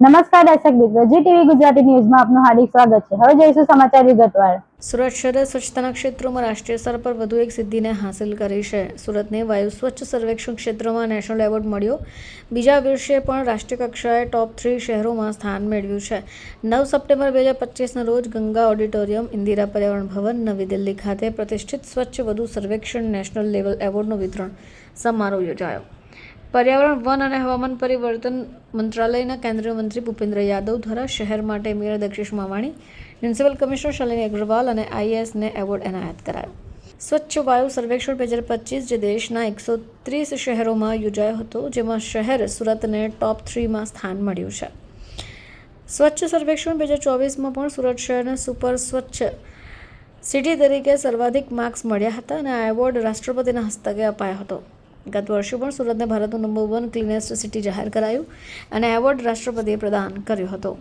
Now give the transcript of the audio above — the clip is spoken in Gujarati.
નમસ્કાર દર્શક મિત્રો, જી ટીવી ગુજરાતી ન્યૂઝમાં આપનું હાર્દિક સ્વાગત છે. હવે જોઈશું સમાચાર વિગતવાર. સુરત શહેરે સ્વચ્છતાના ક્ષેત્રોમાં રાષ્ટ્રીય સ્તર પર વધુ એક સિદ્ધિને હાંસલ કરી છે. સુરતને વાયુ સ્વચ્છ સર્વેક્ષણ ક્ષેત્રમાં નેશનલ એવોર્ડ મળ્યો. બીજા વર્ષે પણ રાષ્ટ્રીય કક્ષાએ ટોપ થ્રી શહેરોમાં સ્થાન મેળવ્યું છે. નવ સપ્ટેમ્બર બે હજાર પચીસના રોજ ગંગા ઓડિટોરિયમ, ઇન્દિરા પર્યાવરણ ભવન, નવી દિલ્હી ખાતે પ્રતિષ્ઠિત સ્વચ્છ વધુ સર્વેક્ષણ નેશનલ લેવલ એવોર્ડનું વિતરણ સમારોહ યોજાયો. પર્યાવરણ, વન અને હવામાન પરિવર્તન મંત્રાલયના કેન્દ્રીય મંત્રી ભૂપેન્દ્ર યાદવ દ્વારા શહેર માટે mayor Dakshish Mavani, municipal commissioner Shalini Agrawal અને આઈએએસને એવોર્ડ એનાયત કરાયો. સ્વચ્છ વાયુ સર્વેક્ષણ બે હજાર પચીસ, જે દેશના એકસો ત્રીસ શહેરોમાં યોજાયો હતો, જેમાં શહેર સુરતને ટોપ થ્રીમાં સ્થાન મળ્યું છે. સ્વચ્છ સર્વેક્ષણ બે હજાર ચોવીસમાં પણ સુરત શહેરને સુપર સ્વચ્છ સિટી તરીકે સર્વાધિક માર્ક્સ મળ્યા હતા અને આ એવોર્ડ રાષ્ટ્રપતિના હસ્તકે અપાયો હતો. ગત વર્ષે પણ સુરતને ભારતનું નંબર વન ક્લીનેસ્ટ સિટી જાહેર કરાયું અને એવોર્ડ રાષ્ટ્રપતિએ પ્રદાન કર્યો હતો.